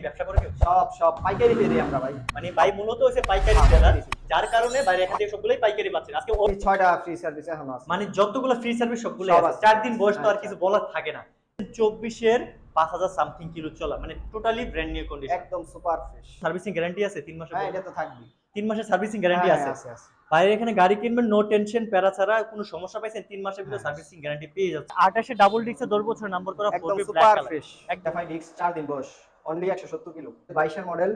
ব্যবসা করে কেউ? সব সব পাইকারি দিয়ে দিই আমরা ভাই। মানে ভাই মূলত হচ্ছে পাইকারি সেলার যার কারণে বাইরে এখান থেকে সবগুলোই পাইকারি পাচ্ছেন। আজকে ছয়টা ফ্রি সার্ভিস এখন আছে। মানে যতগুলো ফ্রি সার্ভিস সবগুলো আছে। চার দিন বয়স তো আর আচ্ছা। কিছু বলার থাকে না। চব্বিশের পাঁচ হাজার সামথিং কিলো চলা মানে টোটালি ব্র্যান্ড নিউ কন্ডিশন একদম সুপার ফ্রেশ সার্ভিসিং গ্যারান্টি আছে তিন মাসের হ্যাঁ এটা তো থাকবে। তিন মাসের সার্ভিসিং গ্যারান্টি হ্যাঁ, আছে। আছে আছে। বাইরে এখানে গাড়ি কিনবেন নো টেনশন প্যারা ছাড়া কোনো সমস্যা পাইছেন তিন মাসের ভিতরে হ্যাঁ। সার্ভিসিং গ্যারান্টি পেয়ে যাচ্ছে আঠাশে ডাবল ডিক্সে দশ বছর নাম্বার করা একদম সুপার ফ্রেশ একটা চার দিন বয়স। অনলি একশো সত্তর কিলো। বাইশের মডেল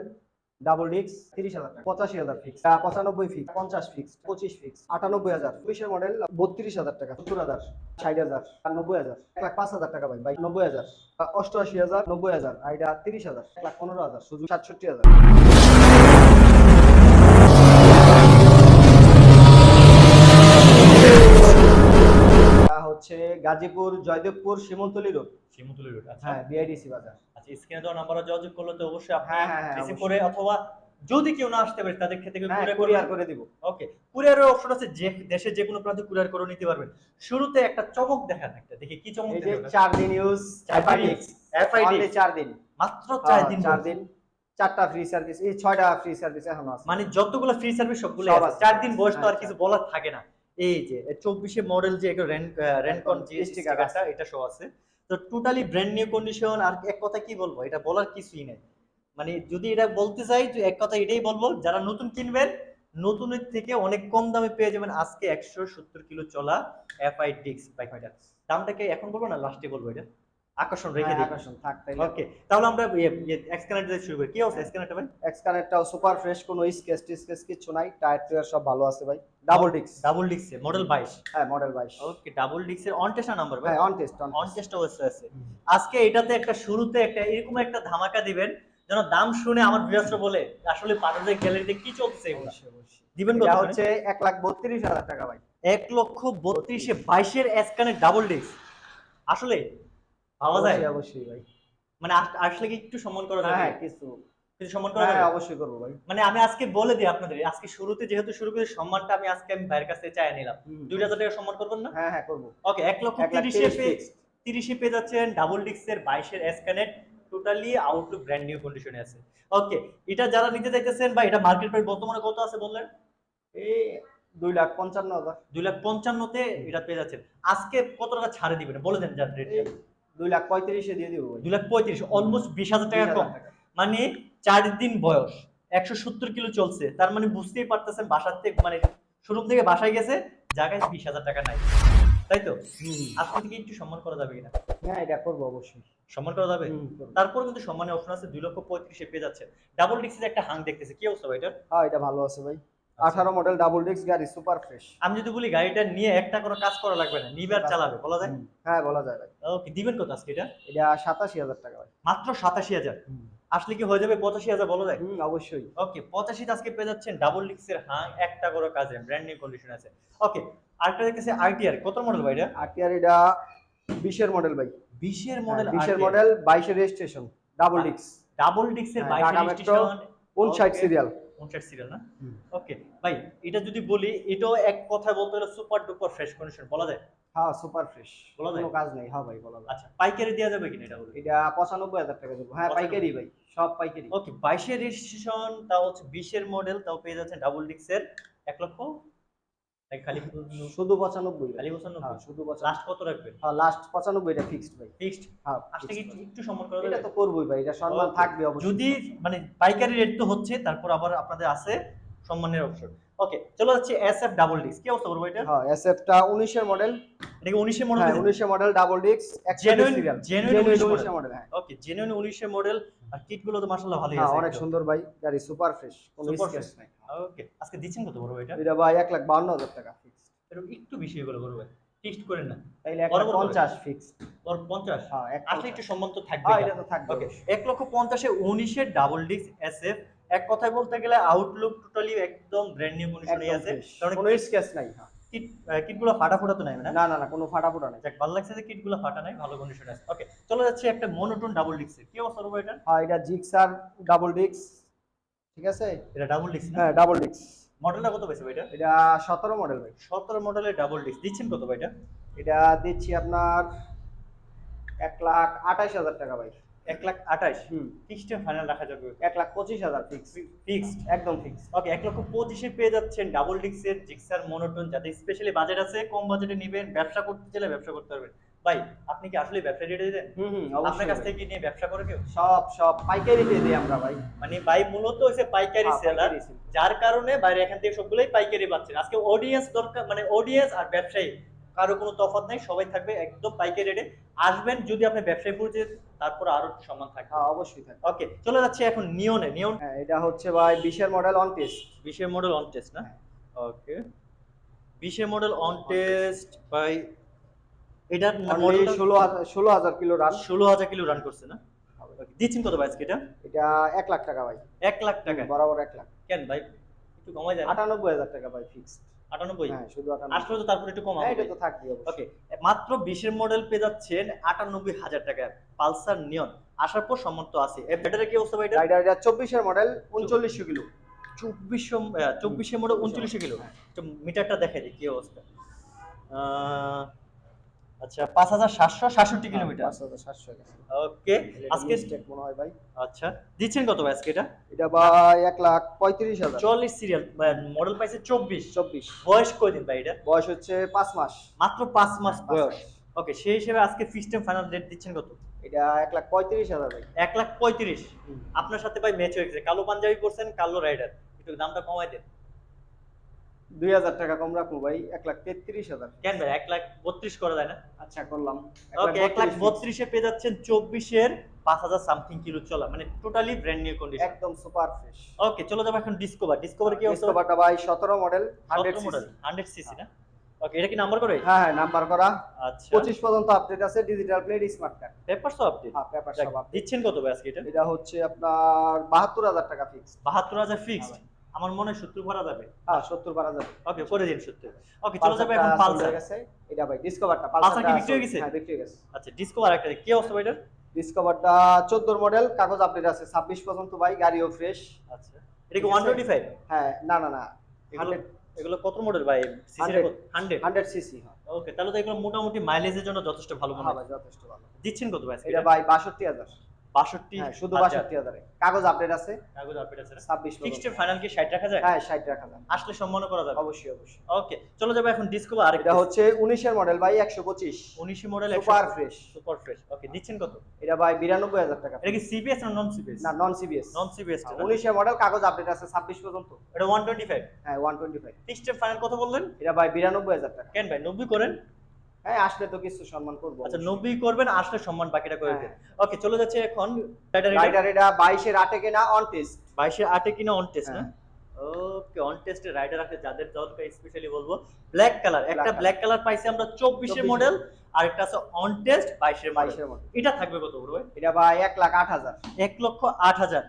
ডাবল ডিক্স তিরিশ হাজার টাকা। পঁচাশি হাজার ফিক্স পঁচানব্বই ফিক্স পঞ্চাশ ফিক্স পঁচিশ ফিক্স আটানব্বই হাজার। চব্বিশের মডেল বত্রিশ হাজার টাকা সত্তর হাজার ষাট হাজার নব্বই হাজার। এক লাখ পাঁচ হাজার টাকা ভাই ভাই নব্বই হাজার। অষ্টআশি হাজার নব্বই হাজার। এটা তিরিশ হাজার। এক লাখ পনেরো হাজার শুধু সাতষট্টি হাজার। হচ্ছে গাজীপুর জয়দেবপুর সীমন্তলি রোড। শিমুতুলি রোড আচ্ছা। হ্যাঁ বিআইডিসি বাজার। আচ্ছা স্ক্রিনে দেওয়া নাম্বারে যোগাযোগ করলে তো অবশ্যই আপনি হ্যাঁ, হ্যাঁ, হ্যাঁ, রিসিভ করে অথবা যদি কেউ না আসতে পারে তাদের ক্ষেত্রে হ্যাঁ কুরিয়ার কুরিয়ার করে দিব। ওকে কুরিয়ারের অপশন আছে যে দেশের যে কোনো প্রান্তে কুরিয়ার করে নিতে পারবেন। শুরুতে একটা চমক দেখান একটা দেখি কি চমক এই যে দেখান চার দিন ইউজ এফআইডি Only চার দিন। মাত্র চার হ্যাঁ, দিন চার বয়স। দিন। চারটা ফ্রি সার্ভিস এই ছয়টা ফ্রি সার্ভিস এখন আছে। মানে যতগুলো ফ্রি সার্ভিস সবগুলো সব আছে। চার দিন বয়স তো আর। কিছু বলার থাকে না। এই যে চব্বিশে মডেল যে রেনকন জি sticker স্টিকারটা এটা সহ আছে। তো টোটালি ব্র্যান্ড নিউ কন্ডিশন আর এক কথা কি বলব? এটা বলার কিছুই নেই। মানে যদি এটা বলতে চাই, তো এক কথা এটাই বলব, যারা নতুন কিনবেন, নতুনের থেকে অনেক কম দামে পেয়ে যাবেন আজকে একশো সত্তর কিলো চলা এফআই ডিক্স বাইক দামটাকে এখন বলব না লাস্টে বলব এটা? আকর্ষণ রেখে হ্যাঁ, দিই আকর্ষণ থাক ওকে তাহলে আমরা এক্সকানেক্ট দিয়ে শুরু করি। কি অবস্থা এক্সকানেক্টটা ভাই? এক্স কানেক্টটাও সুপার ফ্রেশ কোনো স্কেচ টিস্কেচ কিছু নাই। টায়ার টায়ার সব ভালো আছে ভাই। ডাবল ডিক্স ডাবল ডিক্সে মডেল বাইশ। হ্যাঁ মডেল বাইশ। ওকে ডাবল ডিক্সের অন টেস্ট নাম্বার ভাই। হ্যাঁ অন টেস্ট অন টেস্ট অবশ্যই আছে। আজকে এটাতে একটা শুরুতে একটা এরকম একটা ধামাকা দিবেন যেন দাম শুনে আমার বিরাস্ত্র বলে আসলে পাটুদের গ্যালারিতে কি চলছে দিবেন কত হচ্ছে এক লাখ বত্রিশ হাজার টাকা ভাই। এক লক্ষ বত্রিশে বাইশের এসকানের ডাবল ডিস্ক আসলে পাওয়া যায়? অবশ্যই, ভাই। মানে আসলে কি একটু সম্মান করা যাবে? হ্যাঁ কিছু। কিছু সম্মান করা হ্যাঁ যাবে? অবশ্যই করব ভাই। মানে আমি আজকে বলে দিই আপনাদের আজকে শুরুতে যেহেতু শুরু করে সম্মানটা আমি আজকে আমি ভাইয়ের কাছে চাই নিলাম। দুই হাজার টাকা সম্মান করবেন না? হ্যাঁ হ্যাঁ করব। ওকে এক লক্ষ তিরিশে তিরিশ পেয়ে তিরিশে পেয়ে যাচ্ছেন ডাবল ডিক্সের বাইশের S connect totally outlook brand new কন্ডিশনে আছে। ওকে এটা যারা নিতে চাইতেছেন বা এটা মার্কেট প্রাইস বর্তমানে কত আছে বললেন? এই দুই লাখ পঞ্চান্ন হাজার। দুই লাখ পঞ্চান্নতে এটা পেয়ে যাচ্ছেন। আজকে কত টাকা ছাড়ে দিবেন? বলে দেন যার রেট দুই লাখ পঁয়ত্রিশে দিয়ে দিব দুই লাখ পঁয়ত্রিশ অলমোস্ট বিশ হাজার টাকা কম। মানে চার দিন বয়স একশো সত্তর কিলো চলছে। তার মানে বুঝতেই পারতেছেন বাসার থেকে মানে শোরুম থেকে বাসায় গেছে জায়গায় বিশ হাজার টাকা নাই। তাই তো? আজকে থেকে একটু সম্মান করা যাবে কিনা? হ্যাঁ এটা করব অবশ্যই। সম্মান করা যাবে? তারপর কিন্তু সম্মানের অপশন আছে দুই লক্ষ পঁয়ত্রিশে পেয়ে যাচ্ছে ডাবল ডিক্সের একটা হাং দেখতেছে কি অবস্থা ভাই এটার? হ্যাঁ এটা ভালো আছে ভাই। আঠারো মডেল ডাবল ডিস্ক গাড়ি সুপার ফ্রেশ আমি যদি বলি গাড়িটা নিয়ে একটা করে কাজ করা লাগবে না নিবে আর চালাবে বলা যায়? হ্যাঁ বলা যায় ভাই। ওকে দিবেন কত আজকে এটা? এটা সাতাশি হাজার টাকা ভাই। মাত্র সাতাশি হাজার? আসলে কি হয়ে যাবে পঁচাশি হাজার বলা যায় হুম অবশ্যই। ওকে পঁচাশিতে আজকে পেয়ে যাচ্ছেন ডাবল ডিক্সের হাং একটা করে কাজে ব্র্যান্ড নিউ কন্ডিশন আছে। ওকে আরেকটা দেখতেছে আরটিআর কত মডেল ভাই এটা? আরটিআর এটা বিশের মডেল ভাই। বিশের মডেল বিশের মডেল বাইশের রেজিস্ট্রেশন ডাবল আচ্ছা। ডিস্ক ডাবল ডিক্সের হ্যাঁ, বাইশ টাটা রেজিস্ট্রেশন উনষাট Okay. সিরিয়াল উনষাট সিরিয়াল না? ওকে ভাই এটা যদি বলি এটাও এক কথায় বলতে হলে সুপার ডুপার ফ্রেশ কন্ডিশন বলা যায়? হ্যাঁ সুপার ফ্রেশ বলা যায়? কোনো কাজ নাই। হ্যাঁ ভাই বলা যায়। আচ্ছা পাইকারি দেওয়া যাবে কিনা এটা বলি? এটা পঁচানব্বই হাজার টাকা দেবো। হ্যাঁ পাইকারি ভাই সব পাইকারি। ওকে বাইশের রেজিস্ট্রেশন তাও হচ্ছে বিশের মডেল তাও পেয়ে যাচ্ছে ডাবল ডিক্সের এক লক্ষ খালি শুধু পঁচানব্বই ভাই খালি বছর হ্যাঁ। শুধু লাস্ট কত রাখবেন? হ্যাঁ লাস্ট পঁচানব্বই এটা ফিক্সড ভাই। ফিক্সড হ্যাঁ আসলে কি একটু একটু সম্মান করা এটা তো করবোই ভাই এটা সম্মান থাকবে অবশ্যই। যদি মানে পাইকারি রেট তো হচ্ছে তারপর আবার আপনাদের আছে সম্মানের অপশন ওকে চলো যাচ্ছে এস এফ ডাবল ডিক্স কি অবস্থা করব এটা হ্যাঁ এসএফটা 19 এর মডেল এটা কি মডেল হ্যাঁ 19 এর model double disc genuine genuine 19 19 এর মডেল হ্যাঁ। ওকে জেনুইন উনিশের মডেল আর কিটগুলো তো মাশাআল্লাহ ভালোই হ্যাঁ আছে অনেক সুন্দর ভাই গাড়ি সুপার ফ্রেশ কোনো স্কেচ নাই। ওকে আজকে দিচ্ছেন কত বড় এটা এটা ভাই 1 লাখ 52 হাজার টাকা ফিক্স এরকম একটু বেশি হয়ে গেল বড় ভাই টেস্ট করেন না। তাইলে 1 বড় লাখ বড় 50 ওর পঞ্চাশ? হ্যাঁ আসলে একটু সম্মান তো থাকবে হ্যাঁ এটা তো থাকবে ওকে এক লক্ষ পঞ্চাশে উনিশের ডাবল ডিস্ক এস এফ এক কথায় বলতে গেলে আউটলুক টোটালি একদম ব্র্যান্ড নিউ কন্ডিশনে আছে। কারণ কোনো স্কেচ নাই হ্যাঁ। কিট কিটগুলো ফাটা ফোটা তো নাই না? না না না কোনো ফাটা ফুটা নাই। যাক ভালো লাগছে যে কিটগুলো ফাটা নাই ভালো কন্ডিশনে আছে। ওকে চলে যাচ্ছে একটা মনোটোন ডাবল ডিস্কের কি অবস্থা রবো এটা হ্যাঁ এটা জিক্সার ডাবল ডিস্ক ঠিক আছে? এটা ডাবল ডিস্ক না? হ্যাঁ ডাবল ডিস্ক মডেলটা কত পেয়েছে ভাই এটা এটা 17 মডেল ভাই। সতেরো মডেলের ডাবল ডিস্ক দিচ্ছেন কত ভাই এটা এটা দিচ্ছি আপনার এক লাখ আঠাশ হাজার টাকা ভাই। এক লাখ আঠাশ। ফিক্সড ফাইনাল রাখা যাবে এক লাখ পঁচিশ হাজার ফিক্সড একদম ফিক্স ওকে এক লক্ষ পঁচিশে পেয়ে যাচ্ছেন ডাবল ডিক্সের জিক্সার মনোটন যাদের স্পেশালি বাজেট আছে কম বাজেটে নেবেন ব্যবসা করতে চাইলে ব্যবসা করতে পারবেন। ভাই আপনি কি আসলে ব্যবসা রেটে দেন আপনার কাছ থেকে নিয়ে ব্যবসা করে কেউ? সব সব পাইকারিতে দিই আমরা ভাই। মানে ভাই মূলত হচ্ছে পাইকারি হ্যাঁ, সেলার যার কারণে বাইরে এখান থেকে সবগুলোই পাইকারি পাচ্ছেন আজকে অডিয়েন্স দরকার মানে অডিয়েন্স আর ব্যবসায়ী। কারও কোনো তফাৎ নাই সবাই থাকবে একদম পাইকারি রেটে আসবেন যদি আপনি ব্যবসায়ী পরিচয় তারপর আরও সম্মান থাকবে। হ্যাঁ অবশ্যই থাকে ওকে চলে যাচ্ছে এখন নিয়নে। নিয়ন হ্যাঁ এটা হচ্ছে ভাই বিশের মডেল অন টেস্ট বিশের মডেল অন টেস্ট না? হ্যাঁ। ওকে বিশের মডেল অন টেস্ট বাই এটার মডেল ষোলো হাজার ষোলো হাজার কিলো রান ষোলো হাজার কিলো রান করছে না? দিচ্ছেন কত ভাই আজকে এটা? এটা এক লাখ টাকা ভাই। এক লাখ টাকা। বরাবর এক লাখ। কেন ভাই? একটু কমাই যায়? আটানব্বই হাজার টাকা ভাই ফিক্সড আটানব্বই? হ্যাঁ শুধু আটানব্বই। তো তারপর একটু কম হ্যাঁ, এটা তো থাকবে ওকে মাত্র বিশের মডেল পেয়ে যাচ্ছেন আটানব্বই হাজার টাকা পালসার নিয়ন। আসার পর সম্মত আছে। এর ব্যাটারি কি অবস্থা ভাই এটা এটা চব্বিশের মডেল উনচল্লিশশো কিলো। চব্বিশশো চব্বিশের মডেল উনচল্লিশশো কিলো। হ্যাঁ। মিটারটা দেখাই দিই কি অবস্থা? আহ, আচ্ছা পাঁচ হাজার সাতশো সাতষট্টি কিলোমিটার। পাঁচ হাজার সাতশো ওকে আজকে স্টেক মনে হয় ভাই। আচ্ছা দিচ্ছেন কত ভাই আজকে এটা? এটা ভাই এক লাখ পঁয়ত্রিশ হাজার। চল্লিশ সিরিয়াল মডেল পাইছে চব্বিশ। চব্বিশ। বয়স কয়দিন ভাই এটা? বয়স হচ্ছে পাঁচ মাস। মাত্র পাঁচ মাস বয়স। ওকে সেই হিসেবে আজকে ফিস্টেম ফাইনাল রেট দিচ্ছেন কত? এটা এক লাখ পঁয়ত্রিশ হাজার ভাই। এক লাখ পঁয়ত্রিশ। আপনার সাথে ভাই ম্যাচ হয়ে গেছে। কালো পাঞ্জাবি পরছেন কালো রাইডার একটু দামটা কমাই দেন। দুই হাজার টাকা কম রাখব ভাই এক লাখ তেত্রিশ হাজার। কেন ভাই এক লাখ বত্রিশ করা যায় না? আচ্ছা করলাম। ওকে এক লাখ বত্রিশে। পেয়ে যাচ্ছেন চব্বিশের পাঁচ হাজার সামথিং কিলো চলা মানে টোটালি ব্র্যান্ড নিউ কন্ডিশন একদম সুপার ফ্রেশ ওকে চলে যাব এখন ডিসকভার ডিসকভার কি ডিসকভারটা ভাই সতেরো model hundred model hundred CC না? ওকে এটা কি নাম্বার করে? হ্যাঁ হ্যাঁ নাম্বার করা। আচ্ছা। পঁচিশ পর্যন্ত আপডেট আছে digital plate smart card paper সব আপডেট হ্যাঁ পেপার সব update। দিচ্ছেন কত ভাই আজকে এটা? এটা হচ্ছে আপনার বাহাত্তর হাজার টাকা ফিক্স বাহাত্তর হাজার ফিক্সড আমার মনে হয় ভরা যাবে। হ্যাঁ সত্তর বারো হাজার ওকে করে দিন সত্তর। ওকে চলে যাবে এখন পালসার। গেছে। এটা ভাই ডিসকভারটা Pulsar কি বিক্রি হয়ে গেছে? হ্যাঁ বিক্রি হয়ে গেছে। আচ্ছা ডিসকভার একটা কি অবস্থা ভাই ডিসকভারটা চোদ্দোর মডেল কাগজ আপডেট আছে। ছাব্বিশ পর্যন্ত ভাই গাড়িও ফ্রেশ আচ্ছা এটা কি ওয়ান টোয়েন্টি ফাইভ হ্যাঁ না না না। এগুলো এগুলো কত মডেল ভাই? CC 100 hundred hundred CC okay তাহলে তো এগুলো মোটামুটি মাইলেজের জন্য যথেষ্ট ভালো মনে হ্যাঁ। হয় ভাই যথেষ্ট ভালো। দিচ্ছেন কত ভাই এটা এটা ভাই বাষট্টি হাজার। বাষট্টি হ্যাঁ শুধু বাষট্টি হাজারে। কাগজ আপডেট আছে। কাগজ আপডেট আছে ছাব্বিশ ফিক্সড ফাইনাল কি 60 রাখা যায়? হ্যাঁ ষাট রাখা যাবে আসলে সম্মান করা যাবে। অবশ্যই অবশ্যই। ওকে চলে যাবে এখন ডিসকভার আরেকটা। এটা হচ্ছে উনিশের মডেল ভাই একশো পঁচিশ। 19 model super fresh super fresh okay দিচ্ছেন কত? এটা ভাই বিরানব্বই হাজার টাকা। এটা কি সিবিএস না নন সিবিএস না নন সিবিএস নন সিবিএস উনিশের মডেল কাগজ আপডেট আছে ছাব্বিশ পর্যন্ত। এটা 125 হ্যাঁ one twenty five fixed final কত বললেন? এটা ভাই বিরানব্বই হাজার টাকা। কেন ভাই 90 করেন? হ্যাঁ আসলে তো কিছু সম্মান করব আচ্ছা 90 করবেন আসলে সম্মান বাকিটা করে দেন। ওকে চলে যাচ্ছে এখন রাইডার এটা বাইশের আটে কেনা অন টেস্ট 22 আটে কিনা অন টেস্ট না? হ্যাঁ। ওকে অন টেস্টে রাইডার আছে যাদের দরকার স্পেশালি বলব। ব্ল্যাক কালার একটা ব্ল্যাক কালার পাইছি আমরা 24 এর মডেল আর একটা আছে অন টেস্ট 22 এর মডেল এটা থাকবে কত বড় ভাই? এটা ভাই এক লাখ আট হাজার। এক লক্ষ আট হাজার।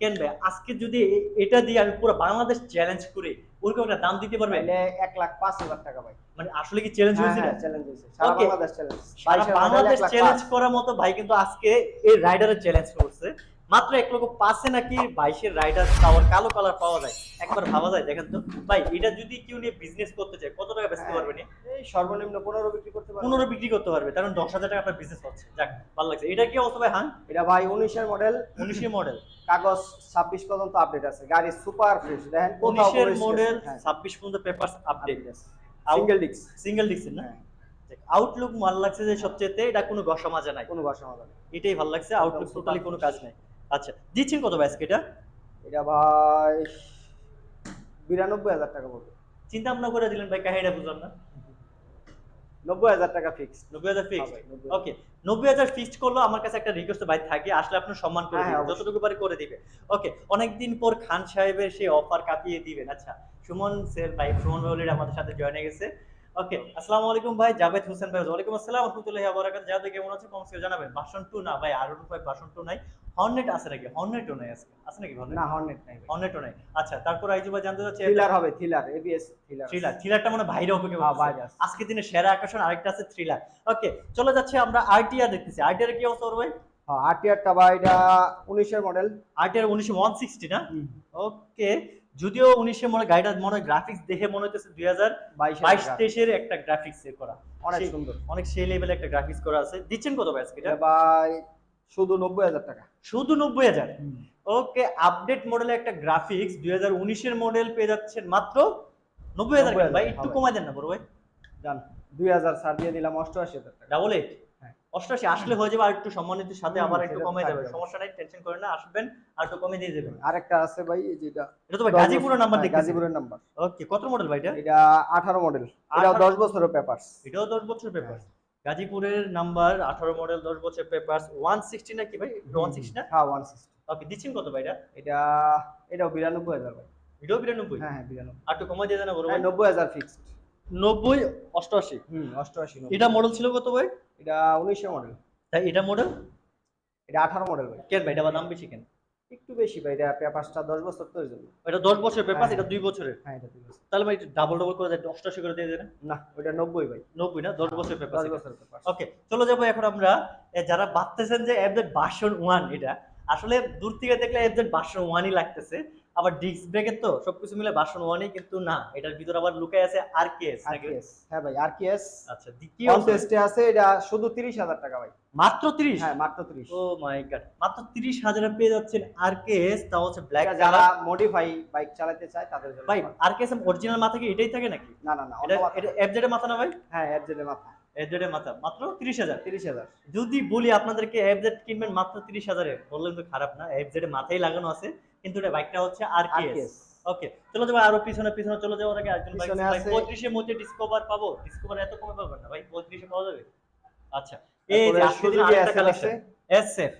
কেন ভাই? আজকে যদি এটা দিয়ে আমি পুরো বাংলাদেশ চ্যালেঞ্জ করি ওরকম একটা দাম দিতে পারবে? তাহলে এক লাখ পাঁচ হাজার টাকা ভাই। মানে আসলে কি চ্যালেঞ্জ হয়েছিল? চ্যালেঞ্জ হয়েছে। সারা বাংলাদেশ চ্যালেঞ্জ বাংলাদেশ চ্যালেঞ্জ করার মতো ভাই কিন্তু আজকে এই রাইডারের চ্যালেঞ্জ করছে। মাত্র এক লক্ষ পাঁচে নাকি বাইশের রাইডার পাওয়ার কালো কালার পাওয়া যায়। একবার ভাবা যায় দেখেন তো। ভাই এটা যদি কেউ নিয়ে বিজনেস করতে চায় কত টাকা বেচতে হ্যাঁ। পারবে নি এই সর্বনিম্ন পনেরো বিক্রি করতে পারবে। পনেরো বিক্রি করতে পারবে কারণ দশ হাজার টাকা আপনার বিজনেস হচ্ছে। যাক ভালো লাগছে। এটা কি অবস্থা ভাই হান এটা ভাই উনিশের মডেল উনিশের মডেল কাগজ ছাব্বিশ পর্যন্ত আপডেট আছে। গাড়ি সুপার ফ্রেশ দেখেন উনিশের মডেল ছাব্বিশ পর্যন্ত পেপার আপডেট হ্যাঁ সিঙ্গেল ডিস্ক সিঙ্গেল ডিক্সের না? হ্যাঁ। আউটলুক ভালো লাগছে যে সবচেয়ে এটা কোনো ঘষা মাজা নাই। কোনো ভাষা হবে না। এটাই ভালো লাগছে আউটলুক টোটালি কোনো কাজ নাই। আচ্ছা দিচ্ছেন কত এটা? এটা ভাই বিরানব্বই হাজার টাকা পড়বে। চিন্তা ভাবনা করে দিলেন ভাই কাহিনীটা বুঝলাম না। নব্বই হাজার টাকা ফিক্স নব্বই হাজার হ্যাঁ ভাই, 90,000 ওকে নব্বই হাজার ফিক্সড করল আমার কাছে একটা রিকোয়েস্ট ভাই থাকে আসলে আপনার সম্মান করে হ্যাঁ, দিবেন হ্যাঁ, যতটুকু পারে করে দিবে। ওকে অনেকদিন পর খান সাহেবের সেই অফার কাটিয়ে দিবেন আচ্ছা। সুমন স্যার ভাই সুমন ভাই already আমাদের সাথে জয়েন হয়ে গেছে। ওকে আসসালামু আলাইকুম ভাই জাভেদ হোসেন ভাই ওয়ালাইকুম আসসালাম রহমতুল্লাহি ওয়া বারাকাতুহু। জাভেদ কেমন আছেন কমেন্টস করে জানাবেন ভার্সন 2 না ভাই আর ভাই ভার্সন 2 নাই। হর্নেট আছে নাকি? হর্নেটও নাই আজকে। আছে নাকি হর্নেট না হর্নেট নাই হর্নেটও নাই। আচ্ছা তারপর আইজু ভাই জানতে চাচ্ছি থ্রিলার হবে থ্রিলার এবিএস থ্রিলার থ্রিলার থ্রিলারটা মানে হ্যাঁ, বাইরে আছে। আজকে দিনে সেরা আকর্ষণ আরেকটা আছে থ্রিলার ওকে চলে যাচ্ছে আমরা আরটিআর দেখতেছি। আরটিআর কি অবস্থা ভাই? হ্যাঁ আরটিআরটা ভাই এটা উনিশের মডেল আরটিআর উনিশশো ওয়ান সিক্সটি না? ওকে যদিও উনিশে মনে গাড়িটা মনে হয় গ্রাফিক্স দেখে মনে হচ্ছে দুই হাজার বাইশ। তেইশের একটা গ্রাফিক্স করা। অনেক সুন্দর। অনেক সেই লেভেলে একটা গ্রাফিক্স করা আছে। দিচ্ছেন কত ভাই আজকে ভাই শুধু নব্বই হাজার টাকা। শুধু নব্বই হাজার? ওকে আপডেট মডেলের একটা গ্রাফিক্স দুই হাজার উনিশের মডেল পেয়ে যাচ্ছেন মাত্র নব্বই হাজার ভাই একটু। কমাই দেন না বড় ভাই। জান দুই হাজার ছাড় দিয়ে দিলাম অষ্টআশি হাজার টাকা। ডাবল এইট হ্যাঁ। অষ্টাশি আসলে হয়ে যাবে আর একটু সম্মানিত সাথে আবার একটু কমে যাবে। সমস্যা নাই টেনশন করেন না আসবেন আর একটু কমে দিয়ে দেবেন। আরেকটা আছে ভাই যেটা এটা তো ভাই গাজীপুরের নাম্বার হ্যাঁ, দেখতেছি। গাজীপুরের নাম্বার। ওকে কত মডেল ভাই এটা? এটা আঠারো মডেল এটা 18 দশ বছরের পেপারস এটাও দশ বছর পেপার গাজীপুরের নাম্বার আঠারো মডেল দশ বছর পেপার ওয়ান সিক্সটি না কি ভাই ওয়ান সিক্সটি না? হ্যাঁ ওয়ান সিক্সটি ওকে দিচ্ছেন কত ভাই এটা? এটা এটাও বিরানব্বই হাজার ভাই। এটাও বিরানব্বই? হ্যাঁ হ্যাঁ বিরানব্বই। আর একটু কমাই দিয়ে দেন না বড় ভাই। হ্যাঁ নব্বই হাজার ফিক্সড নব্বই অষ্টআশি। হুম অষ্টআশি এটা মডেল ছিল কত ভাই? এটা উনিশশো মডেল তাই এটা মডেল এটা আঠারো মডেল ভাই। কেন ভাই? এটা দাম বেশি কেন? একটু বেশি ভাই এটা পেপারসটা দশ বছর তো জন্য এটা দশ বছরের পেপার হ্যাঁ। এটা দুই বছরের। হ্যাঁ এটা দুই বছর। তাহলে ভাই ডাবল ডাবল করে দেয় অষ্টআশি করে দিয়ে দেন। না ওটা নব্বই ভাই। নব্বই না? দশ বছরের পেপার দশ বছরের পেপার ওকে চলে যাব এখন আমরা যারা ভাবতেছেন যে এফজেড ভার্সন ওয়ান এটা আসলে দূর থেকে দেখলে এফজেড ভার্সন ওয়ানই লাগতেছে। আবার ডিস্ক ব্রেকের তো সবকিছু মিলে ভার্সন ওয়ানই কিন্তু না এটার ভিতরে আবার লুকায় আছে আর কে আরকেএস হ্যাঁ ভাই আরকেএস আচ্ছা দি- কি অবস্থা? কনটেস্টে আছে এটা শুধু তিরিশ হাজার টাকা ভাই। মাত্র তিরিশ? হ্যাঁ মাত্র তিরিশ। ও মাই গড মাত্র তিরিশ হাজারে পেয়ে যাচ্ছেন আর কে এস তা হচ্ছে ব্ল্যাক যারা মডিফাই বাইক চালাতে চায় তাদের জন্য। ভাই আর কে এস অরিজিনাল মাথা কি এটাই থাকে নাকি? না না না এটা এফজেড এর মাথা না ভাই? হ্যাঁ এফজেড এর মাথা। এফজেড এর মাথা মাত্র তিরিশ হাজার? তিরিশ হাজার। যদি বলি আপনাদেরকে এফজেড কিনবেন মাত্র তিরিশ হাজারে বললেন তো খারাপ না এফজেড এর মাথায় লাগানো আছে। কিন্তু এটা বাইকটা হচ্ছে আরকেএস ওকে চলো যাব আরও পিছনে পিছনে চলে যাব আগে একজন বাইক পিছনে আছে- পঁয়ত্রিশের মধ্যে ডিসকভার পাবো। ডিসকভার এত কমে পাবেন না ভাই পঁয়ত্রিশে পাওয়া যাবে। আচ্ছা এই যে আজকে দিন আরেকটা কালেকশন এসএফ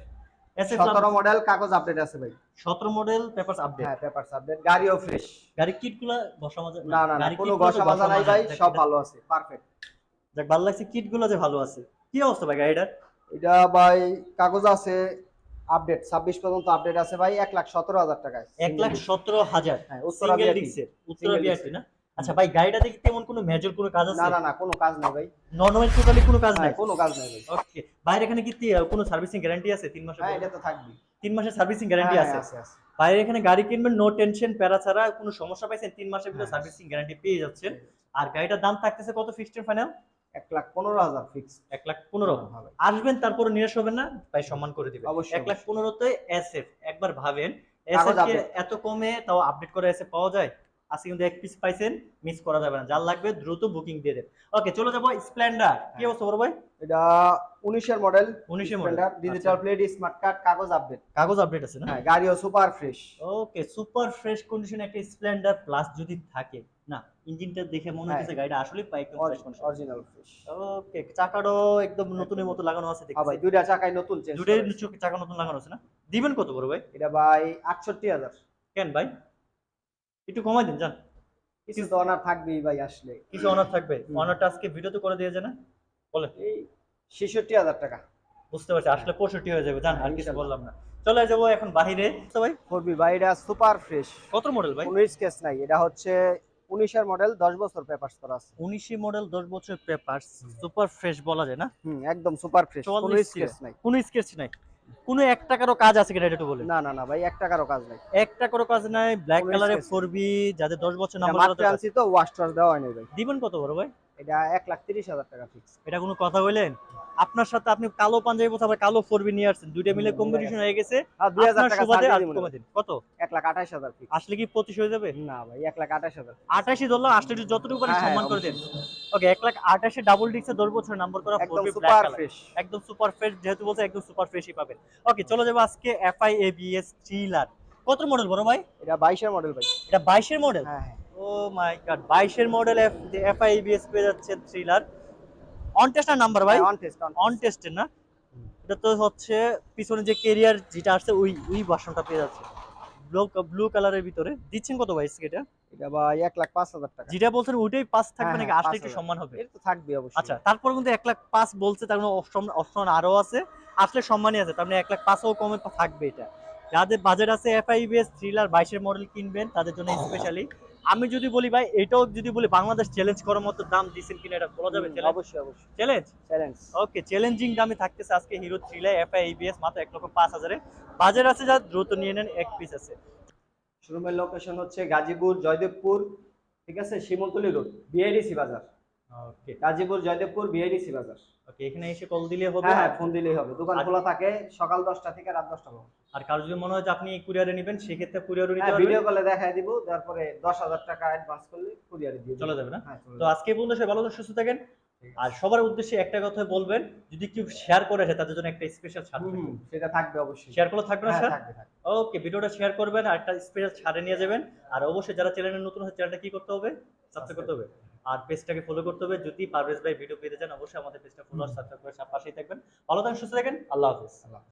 এসএফ সতেরো মডেল কাগজ আপডেট আছে ভাই। 17 মডেল পেপারস আপডেট হ্যাঁ পেপারস আপডেট গাড়িও ফ্রেশ গাড়ি কিটগুলা বসা মাজা না না কোনো ঘষা মাজা নাই ভাই সব ভালো আছে পারফেক্ট যাক ভালো লাগছে কিটগুলো যে ভালো আছে। কি অবস্থা ভাই গাড়িটার? এটা ভাই কাগজ আছে আপডেট ছাব্বিশ পর্যন্ত আপডেট আছে ভাই এক লাখ সতেরো হাজার টাকায়। এক লাখ সতেরো হাজার। হ্যাঁ উত্তরা ডিক্সের উত্তরা বিআরটি না? আচ্ছা ভাই গাড়িটা দেখে তেমন কোনো মেজর কোনো কাজ আছে? না না না কোনো কাজ নাই ভাই। নর্মাল টোটালি কোনো কাজ নাই? কোনো কাজ নাই ভাই। ওকে বাইরে এখানে কি কোনো সার্ভিসিং গ্যারান্টি আছে? তিন মাসের হ্যাঁ এটা তো থাকবেই। তিন মাসের সার্ভিসিং গ্যারান্টি হ্যাঁ, আছে? আছে আছে। বাইরে এখানে গাড়ি কিনবেন নো টেনশন প্যারা ছাড়া কোনো সমস্যা পাইছেন তিন মাসের ভিতরে। সার্ভিসিং গ্যারান্টি পেয়ে যাচ্ছেন। আর গাড়িটার দাম থাকতেছে কত ফিক্সড ফাইনাল এক লাখ পনেরো হাজার ফিক্স এক লাখ পনেরো। আসবেন তারপরে নিরাশ হবেন না ভাই সম্মান করে দিবেন। অবশ্যই, এক লাখ পনেরোতে এসএফ একবার ভাবেন। এত কমে তাও আপডেট করে এসে পাওয়া যায়? আজকে কিন্তু এক পিস পাইছেন মিস করা যাবে না। যার লাগবে দ্রুত বুকিং দিয়ে দেন। ওকে চলে যাব স্প্লেন্ডার কি হ্যাঁ। অবস্থা বড় ভাই? এটা উনিশের মডেল 19 এর model। Digital plate smart card কাগজ আপডেট কাগজ আপডেট আছে না? হ্যাঁ গাড়িও super fresh okay super fresh condition একটা স্প্লেন্ডার প্লাস যদি থাকে। না ইঞ্জিনটা দেখে মনে হ্যাঁ। হচ্ছে গাড়িটা আসলে একদম fresh condition original fresh okay চাকাটাও একদম নতুনের মতো লাগানো আছে হ্যাঁ ভাই দুইটা চাকাই নতুন চেঞ্জ নিচে চাকা নতুন লাগানো আছে না? দিবেন কত বড় ভাই? এটা ভাই আটষট্টি হাজার। কেন ভাই? একটু কমাই দিন জান কিছু তো অনার থাকবেই ভাই আসলে। কিছু অনার থাকবে। অনারটা আজকে ভিডিওতে করে দিয়েছে না? বলেন। এই ছেষট্টি হাজার টাকা। বুঝতে পারছি আসলে পঁয়ষট্টি হয়ে যাবে জান আর কিছু বললাম না। চলে যাব এখন বাহিরে। তো ভাই? করবি ভাই এটা সুপার ফ্রেশ কত মডেল ভাই? কোনো স্কেচ নাই এটা হচ্ছে উনিশের মডেল দশ বছর পেপারস করা আছে। উনিশি মডেল দশ বছর পেপার সুপার ফ্রেশ বলা যায় না? হুম একদম সুপার ফ্রেশ কোনো 44 স্কেচ নাই। কোনো স্কেচ নাই। কোনো এক টাকারও কাজ আছে কিনা একটু বলে না না না ভাই এক টাকারও কাজ নাই। এক টাকারও কাজ নাই ব্ল্যাক কালারের কালারে sketch ফোর বি যাদের দশ বছর নাম্বার আনছি তো ওয়াশ টাশ দেওয়া হয়নি ভাই। দিবেন কত বড় ভাই? এটা এক লাখ তিরিশ হাজার টাকা ফিক্স এটা কোনো কথা বললেন আপনার সাথে আপনি কালো পাঞ্জাবি আবার কালো ফোর বি নিয়ে আসছেন। দুইটা মিলে কম্পিটিশন হয়ে গেছে। দিন। কত? এক লাখ আঠাশ হাজার ফিক্স আসলে কি পঁচিশ হয়ে যাবে? না ভাই এক লাখ আঠাশ হাজার আঠাশি ধরলাম আসলে যতটুকু পারেন হ্যাঁ, সম্মান করে দেন। ওকে এক লাখ আঠাশি ডাবল ডিক্সে দশ বছর নাম্বার করা ফোর একদম সুপার ফ্রেশ একদম সুপার ফ্রেশ যেহেতু বলছে একদম সুপার ফ্রেশই পাবেন। ওকে চলে যাব আজকে এফআই এবিএস থ্রিলার কত মডেল বড় ভাই? এটা বাইশের মডেল ভাই। এটা বাইশের মডেল হ্যাঁ হ্যাঁ। ও মাই গড বাইশের মডেল এফ এফআই এবিএস পেয়ে যাচ্ছে থ্রিলার অন টেস্টার নাম্বার ভাই? অন টেস্ট অন টেস্টের না? এটা তো হচ্ছে পিছনে যে কেরিয়ার যেটা আসছে ওই ওই পেয়ে যাচ্ছে। ব্লু ব্লু কালারের ভিতরে। দিচ্ছেন কত ভাই এটা? এটা ভাই এক লাখ পাঁচ হাজার টাকা। যেটা বলছেন ওইটাই পাস থাকবে হ্যাঁ, নাকি হ্যাঁ, আসলে একটু সম্মান হবে? এটা তো থাকবে অবশ্যই। আচ্ছা তারপর কিন্তু এক লাখ পাঁচ বলছে তার মানে অপশন অপশন আরও আছে। আসলে সম্মানই আছে তার মানে এক লাখ পাঁচও কমে থাকবে এটা। যাদের বাজেট আছে এফআইবিএস থ্রিলার বাইশের মডেল কিনবেন তাদের জন্য স্পেশালি আমি যদি বলি ভাই এটাও যদি বলি বাংলাদেশ চ্যালেঞ্জ করার মতো দাম দিয়েছেন কিনা এটা বলা যাবে? অবশ্যই অবশ্যই। চ্যালেঞ্জ চ্যালেঞ্জ ওকে চ্যালেঞ্জিং দামে থাকতেছে আজকে হিরো থ্রিলে এফআই এবিএস মাত্র এক লক্ষ পাঁচ হাজারে। বাজার আছে যা দ্রুত নিয়ে নেন এক পিস আছে। শোরুমের লোকেশন হচ্ছে গাজীপুর জয়দেবপুর ঠিক আছে? শিমলতলি রোড বিআইডিসি বাজার। ওকে গাজীপুর জয়দেবপুর বিআইডিসি বাজার ওকে এখানে এসে কল দিলে হবে? হ্যাঁ হ্যাঁ ফোন দিলেই হবে। দোকান খোলা থাকে সকাল দশটা থেকে রাত দশটা পর্যন্ত। আর কারও যদি মনে হয় যে আপনি কুরিয়ারে নেবেন সেক্ষেত্রে কুরিয়ারও নিতে হ্যাঁ পারবেন। ভিডিও কলে দেখাই দিব তারপরে দশ হাজার টাকা অ্যাডভান্স করলে কুরিয়ারে দিয়ে চলে যাবে না? হ্যাঁ তো আজকে বন্ধু সবাই ভালো সুস্থ থাকেন। আর সবার উদ্দেশ্যে একটা কথা বলবেন যদি কেউ শেয়ার করে আসে তাদের জন্য একটা স্পেশাল ছাড় হুম, সেটা থাকবে অবশ্যই। শেয়ার করলে থাকবে না স্যার থাকবে থাকবে। ওকে ভিডিওটা শেয়ার করবেন আর একটা স্পেশাল ছাড়ে নিয়ে যাবেন। আর অবশ্যই যারা চ্যানেলে নতুন হচ্ছে চ্যানেলটা কি করতে হবে? সাবস্ক্রাইব করতে হবে। আর পেজটাকে ফলো করতে হবে। যদি পারভেজ ভাই ভিডিও পেতে চান, অবশ্যই আমাদের পেজটা ফলো আর সাবস্ক্রাইব করে পাশেই থাকবেন। ভালো থাকেন, সুস্থ থাকেন। আল্লাহ হাফিজ। আল্লাহ